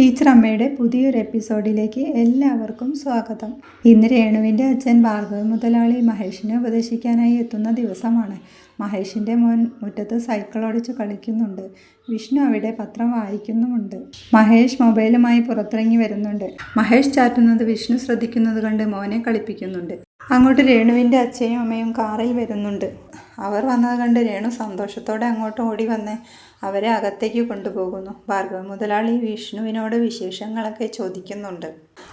Teacher അമ്മയുടെ പുതിയൊരു എപ്പിസോഡിലേക്ക് എല്ലാവർക്കും സ്വാഗതം. ഇന്ന് രേണുവിന്റെ അച്ഛൻ ഭാർഗവ മുതലാളി മഹേഷിനെ ഉപദേശിക്കാനായി എത്തുന്ന ദിവസമാണ്. മഹേഷിന്റെ മോൻ മുറ്റത്ത് സൈക്കിൾ ഓടിച്ച് കളിക്കുന്നുണ്ട്. വിഷ്ണു അവിടെ പത്രം വായിക്കുന്നുമുണ്ട്. മഹേഷ് മൊബൈലുമായി പുറത്തിറങ്ങി വരുന്നുണ്ട്. മഹേഷ് ചാറ്റുന്നത് വിഷ്ണു ശ്രദ്ധിക്കുന്നത് കണ്ട് മോനെ കളിപ്പിക്കുന്നുണ്ട്. അങ്ങോട്ട് രേണുവിന്റെ അച്ഛനും അമ്മയും കാറിൽ വരുന്നുണ്ട്. അവർ വന്നത് കണ്ട് രേണു സന്തോഷത്തോടെ അങ്ങോട്ട് ഓടി വന്ന് അവരെ അകത്തേക്ക് കൊണ്ടുപോകുന്നു. ഭാർഗവ മുതലാളി വിഷ്ണുവിനോട് വിശേഷങ്ങളൊക്കെ ചോദിക്കുന്നുണ്ട്.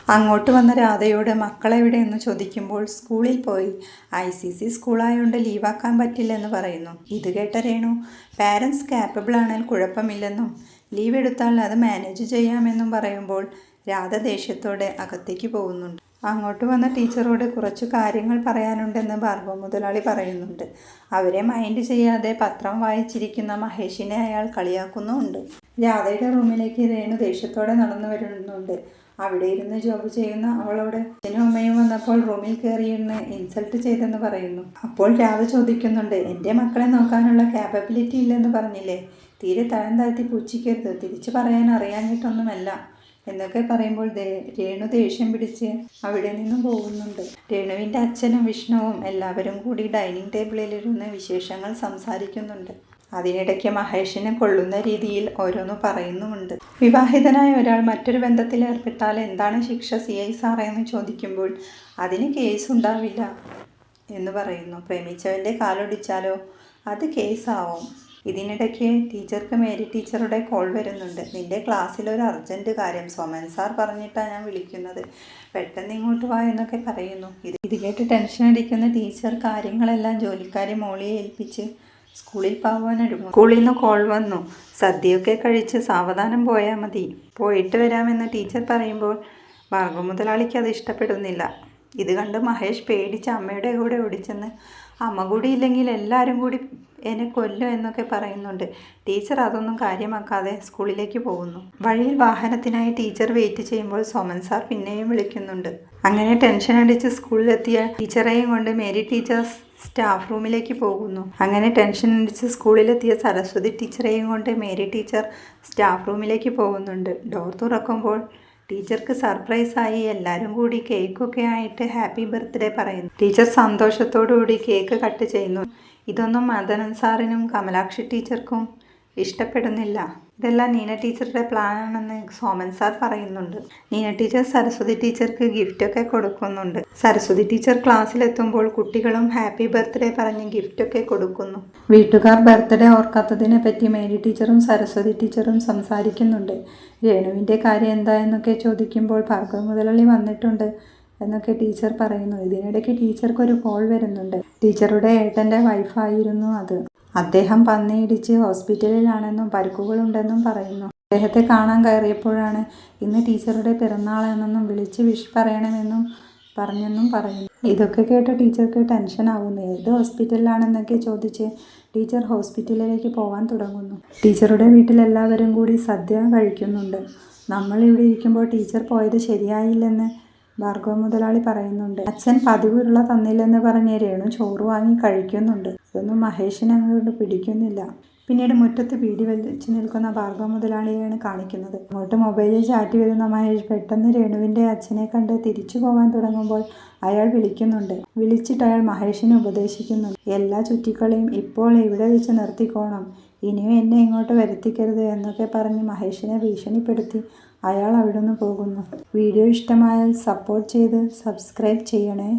അങ്ങോട്ട് വന്ന രാധയോട് മക്കളെവിടെ എന്ന് ചോദിക്കുമ്പോൾ സ്കൂളിൽ പോയി. ഐ സി സി സ്കൂളായതുകൊണ്ട് ലീവാക്കാൻ പറ്റില്ലെന്ന് പറയുന്നു. ഇത് കേട്ട രേണു പാരൻസ് കാപ്പബിൾ ആണെങ്കിൽ കുഴപ്പമില്ലെന്നും ലീവ് എടുത്താൽ അത് മാനേജ് ചെയ്യാമെന്നും പറയുമ്പോൾ രാധ ദേഷ്യത്തോടെ അകത്തേക്ക് പോകുന്നുണ്ട്. അങ്ങോട്ട് വന്ന ടീച്ചറോട് കുറച്ച് കാര്യങ്ങൾ പറയാനുണ്ടെന്ന് ഭാർഗവ മുതലാളി പറയുന്നുണ്ട്. അവരെ മൈൻഡ് ചെയ്യാതെ പത്രം വായിച്ചിരിക്കുന്ന മഹേഷിനെ അയാൾ കളിയാക്കുന്നുമുണ്ട്. രാധയുടെ റൂമിലേക്ക് രേണു ദേഷ്യത്തോടെ നടന്നു വരുന്നുണ്ട്. അവിടെ ഇരുന്ന് ജോബ് ചെയ്യുന്ന അവളോട് അച്ഛനും അമ്മയും വന്നപ്പോൾ റൂമിൽ കയറിയിരുന്ന് ഇൻസൾട്ട് ചെയ്തെന്ന് പറയുന്നു. അപ്പോൾ രാധ ചോദിക്കുന്നുണ്ട് എന്റെ മക്കളെ നോക്കാനുള്ള ക്യാപ്പബിലിറ്റി ഇല്ലെന്ന് പറഞ്ഞില്ലേ? തീരെ തഴം താഴ്ത്തി പൂച്ചിക്കരുത്. തിരിച്ചു പറയാൻ അറിയാഞ്ഞിട്ടൊന്നുമല്ല. എന്നൊക്കെ പറയുമ്പോൾ രേണു ദേഷ്യം പിടിച്ച് അവിടെ നിന്നും പോകുന്നുണ്ട്. രേണുവിന്റെ അച്ഛനും വിഷ്ണുവും എല്ലാവരും കൂടി ഡൈനിങ് ടേബിളിലിരുന്ന് വിശേഷങ്ങൾ സംസാരിക്കുന്നുണ്ട്. അതിനിടയ്ക്ക് മഹേഷിനെ കൊള്ളുന്ന രീതിയിൽ ഓരോന്ന് പറയുന്നുമുണ്ട്. വിവാഹിതനായ ഒരാൾ മറ്റൊരു ബന്ധത്തിൽ ഏർപ്പെട്ടാൽ എന്താണ് ശിക്ഷ സി ഐ സാറേ എന്ന് ചോദിക്കുമ്പോൾ അതിന് കേസ് ഉണ്ടാവില്ല എന്ന് പറയുന്നു. പ്രേമിച്ചവന്റെ കാലൊടിച്ചാലോ? അത് കേസാവും. ഇതിനിടയ്ക്ക് ടീച്ചർക്ക് മേരി ടീച്ചറുടെ കോൾ വരുന്നുണ്ട്. നിന്റെ ക്ലാസ്സിൽ ഒരു അർജന്റ് കാര്യം. സോമൻ സാർ പറഞ്ഞിട്ടാണ് ഞാൻ വിളിക്കുന്നത്. പെട്ടെന്ന് ഇങ്ങോട്ട് വാ എന്നൊക്കെ പറയുന്നു. ഇത് ഇത് കേട്ട് ടെൻഷൻ അടിക്കുന്ന ടീച്ചർ കാര്യങ്ങളെല്ലാം ജോലിക്കാരി മോളിയെ ഏൽപ്പിച്ച് സ്കൂളിൽ പോകാനൊരുങ്ങും സ്കൂളിൽ നിന്ന് കോൾ വന്നു. സദ്യയൊക്കെ കഴിച്ച് സാവധാനം പോയാൽ മതി. പോയിട്ട് വരാമെന്ന് ടീച്ചർ പറയുമ്പോൾ ഭാർഗവ മുതലാളിക്ക് അത് ഇഷ്ടപ്പെടുന്നില്ല. ഇത് കണ്ട് മഹേഷ് പേടിച്ച് അമ്മയുടെ കൂടെ ഓടിച്ചെന്ന്. അമ്മ കൂടി ഇല്ലെങ്കിൽ എല്ലാവരും കൂടി എന്നെ കൊല്ലും എന്നൊക്കെ പറയുന്നുണ്ട്. ടീച്ചർ അതൊന്നും കാര്യമാക്കാതെ സ്കൂളിലേക്ക് പോകുന്നു. വഴിയിൽ വാഹനത്തിനായി ടീച്ചർ വെയിറ്റ് ചെയ്യുമ്പോൾ സോമൻ സാർ പിന്നെയും വിളിക്കുന്നുണ്ട്. അങ്ങനെ ടെൻഷൻ അടിച്ച് സ്കൂളിലെത്തിയ ടീച്ചറെയും കൊണ്ട് മേരി ടീച്ചർ സ്റ്റാഫ് റൂമിലേക്ക് പോകുന്നു. അങ്ങനെ ടെൻഷൻ അടിച്ച് സ്കൂളിലെത്തിയ സരസ്വതി ടീച്ചറെയും കൊണ്ട് മേരി ടീച്ചർ സ്റ്റാഫ് റൂമിലേക്ക് പോകുന്നുണ്ട്. ഡോർ തുറക്കുമ്പോൾ ടീച്ചർക്ക് സർപ്രൈസായി എല്ലാവരും കൂടി കേക്കൊക്കെ ആയിട്ട് ഹാപ്പി ബർത്ത്ഡേ പറയുന്നു. ടീച്ചർ സന്തോഷത്തോടുകൂടി കേക്ക് കട്ട് ചെയ്യുന്നു. ഇതൊന്നും മദനൻ സാറിനും കമലാക്ഷി ടീച്ചർക്കും ഇഷ്ടപ്പെടുന്നില്ല. ഇതെല്ലാം നീന ടീച്ചറുടെ പ്ലാനാണെന്ന് സോമൻ സാർ പറയുന്നുണ്ട്. നീന ടീച്ചർ സരസ്വതി ടീച്ചർക്ക് ഗിഫ്റ്റൊക്കെ കൊടുക്കുന്നുണ്ട്. സരസ്വതി ടീച്ചർ ക്ലാസ്സിലെത്തുമ്പോൾ കുട്ടികളും ഹാപ്പി ബർത്ത്ഡേ പറഞ്ഞ് ഗിഫ്റ്റൊക്കെ കൊടുക്കുന്നു. വീട്ടുകാർ ബർത്ത്ഡേ ഓർക്കാത്തതിനെ പറ്റി മേരി ടീച്ചറും സരസ്വതി ടീച്ചറും സംസാരിക്കുന്നുണ്ട്. രേണുവിന്റെ കാര്യം എന്താ എന്നൊക്കെ ചോദിക്കുമ്പോൾ ഭാർഗവ മുതലാളി വന്നിട്ടുണ്ട് എന്നൊക്കെ ടീച്ചർ പറയുന്നു. ഇതിനിടയ്ക്ക് ടീച്ചർക്ക് ഒരു കോൾ വരുന്നുണ്ട്. ടീച്ചറുടെ ഏട്ടന്റെ വൈഫായിരുന്നു അത്. അദ്ദേഹം പന്നിയിടിച്ച് ഹോസ്പിറ്റലിലാണെന്നും പരിക്കുകളുണ്ടെന്നും പറയുന്നു. അദ്ദേഹത്തെ കാണാൻ കയറിയപ്പോഴാണ് ഇന്ന് ടീച്ചറുടെ പിറന്നാളാണെന്നും വിളിച്ച് വിഷ് പറയണമെന്നും പറഞ്ഞെന്നും പറയുന്നു. ഇതൊക്കെ കേട്ട് ടീച്ചർക്ക് ടെൻഷൻ ആവുന്നു ഏത് ഹോസ്പിറ്റലിലാണെന്നൊക്കെ ചോദിച്ച് ടീച്ചർ ഹോസ്പിറ്റലിലേക്ക് പോകാൻ തുടങ്ങുന്നു. ടീച്ചറുടെ വീട്ടിലെല്ലാവരും കൂടി സദ്യ കഴിക്കുന്നുണ്ട്. നമ്മളിവിടെ ഇരിക്കുമ്പോൾ ടീച്ചർ പോയത് ശരിയായില്ലെന്ന് ഭാർഗവ മുതലാളി പറയുന്നുണ്ട് അച്ഛൻ പതിവുള്ള തന്നില്ലെന്ന് പറഞ്ഞ് രേണു ചോറ് വാങ്ങി കഴിക്കുന്നുണ്ട്. അതൊന്നും മഹേഷിനെ അങ്ങോട്ട് പിടിക്കുന്നില്ല. പിന്നീട് മുറ്റത്ത് പീടി വലിച്ചു നിൽക്കുന്ന ഭാർഗവ മുതലാളിയെയാണ് കാണിക്കുന്നത്. അങ്ങോട്ട് മൊബൈലിൽ ചാറ്റി വരുന്ന മഹേഷ് പെട്ടെന്ന് രേണുവിന്റെ അച്ഛനെ കണ്ട് തിരിച്ചു പോകാൻ തുടങ്ങുമ്പോൾ അയാൾ വിളിക്കുന്നുണ്ട്. വിളിച്ചിട്ട് അയാൾ മഹേഷിനെ ഉപദേശിക്കുന്നുണ്ട്. എല്ലാ ചുറ്റിക്കളെയും ഇപ്പോൾ ഇവിടെ വെച്ച് നിർത്തിക്കോണം. ഇനിയും എന്നെ ഇങ്ങോട്ട് വരുത്തിക്കരുത് എന്നൊക്കെ പറഞ്ഞ് മഹേഷിനെ ഭീഷണിപ്പെടുത്തി അയാൾ അവിടെ നിന്ന് പോകുന്നു. വീഡിയോ ഇഷ്ടമായാൽ സപ്പോർട്ട് ചെയ്ത് സബ്സ്ക്രൈബ് ചെയ്യണേ.